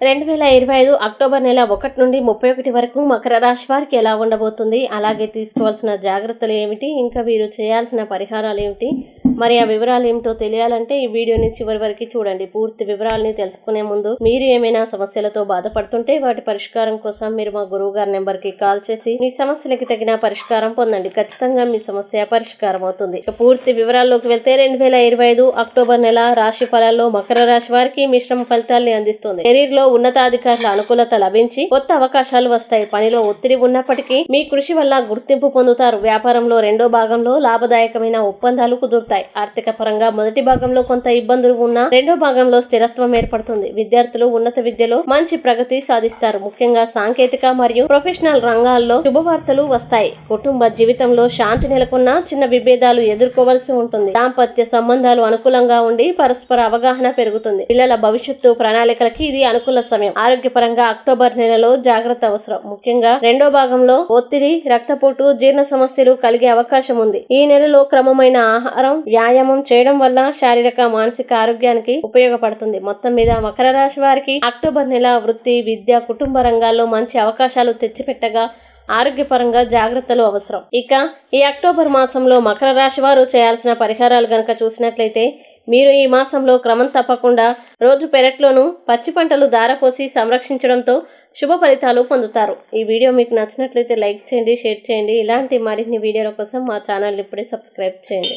రెండు వేల ఇరవై ఐదు అక్టోబర్ నెల ఒకటి నుండి ముప్పై ఒకటి వరకు మకర రాశి వారికి ఎలా ఉండబోతుంది? అలాగే తీసుకోవాల్సిన జాగ్రత్తలు ఏమిటి? ఇంకా వీరు చేయాల్సిన పరిహారాలు ఏమిటి? మరి ఆ వివరాలు ఏమిటో తెలియాలంటే ఈ వీడియోని చివరి వరకు చూడండి. పూర్తి వివరాలని తెలుసుకునే ముందు మీరు ఏమైనా సమస్యలతో బాధపడుతుంటే వాటి పరిష్కారం కోసం మీరు మా గురువు గారి నెంబర్కి కాల్ చేసి మీ సమస్యలకి తగిన పరిష్కారం పొందండి. ఖచ్చితంగా మీ సమస్య పరిష్కారం అవుతుంది. పూర్తి వివరాల్లోకి వెళ్తే రెండు వేల ఇరవై ఐదు అక్టోబర్ నెల రాశి ఫలాల్లో మకర రాశి వారికి మిశ్రమ ఫలితాల్ని అందిస్తుంది. కెరీర్లో ఉన్నతాధికారుల అనుకూలత లభించి కొత్త అవకాశాలు వస్తాయి. పనిలో ఒత్తిడి ఉన్నప్పటికీ మీ కృషి వల్ల గుర్తింపు పొందుతారు. వ్యాపారంలో రెండో భాగంలో లాభదాయకమైన ఒప్పందాలు కుదురుతాయి. ఆర్థిక పరంగా మొదటి భాగంలో కొంత ఇబ్బందులు ఉన్నా రెండో భాగంలో స్థిరత్వం ఏర్పడుతుంది. విద్యార్థులు ఉన్నత విద్యలో మంచి ప్రగతి సాధిస్తారు. ముఖ్యంగా సాంకేతిక మరియు ప్రొఫెషనల్ రంగాల్లో శుభవార్తలు వస్తాయి. కుటుంబ జీవితంలో శాంతి నెలకొన్న చిన్న విభేదాలు ఎదుర్కోవలసి ఉంటుంది. దాంపత్య సంబంధాలు అనుకూలంగా ఉండి పరస్పర అవగాహన పెరుగుతుంది. పిల్లల భవిష్యత్తు ప్రణాళికలకి ఇది అనుకూల సమయం. ఆరోగ్యపరంగా అక్టోబర్ నెలలో జాగ్రత్త అవసరం. ముఖ్యంగా రెండో భాగంలో ఒత్తిడి రక్తపోటు జీర్ణ సమస్యలు కలిగే అవకాశం ఉంది. ఈ నెలలో క్రమమైన ఆహారం వ్యాయామం చేయడం వల్ల శారీరక మానసిక ఆరోగ్యానికి ఉపయోగపడుతుంది. మొత్తం మీద మకర రాశి వారికి అక్టోబర్ నెల వృత్తి విద్య కుటుంబ రంగాల్లో మంచి అవకాశాలు తెచ్చిపెట్టగా ఆరోగ్యపరంగా జాగ్రత్తలు అవసరం. ఇక ఈ అక్టోబర్ మాసంలో మకర రాశి వారు చేయాల్సిన పరిహారాలు గనక చూసినట్లయితే మీరు ఈ మాసంలో క్రమం తప్పకుండా రోజు పెరట్లోనూ పచ్చి పంటలు దారపోసి సంరక్షించడంతో శుభ ఫలితాలు పొందుతారు. ఈ వీడియో మీకు నచ్చినట్లయితే లైక్ చేయండి షేర్ చేయండి. ఇలాంటి మరిన్ని వీడియోల కోసం మా ఛానల్ ఇప్పుడే సబ్స్క్రైబ్ చేయండి.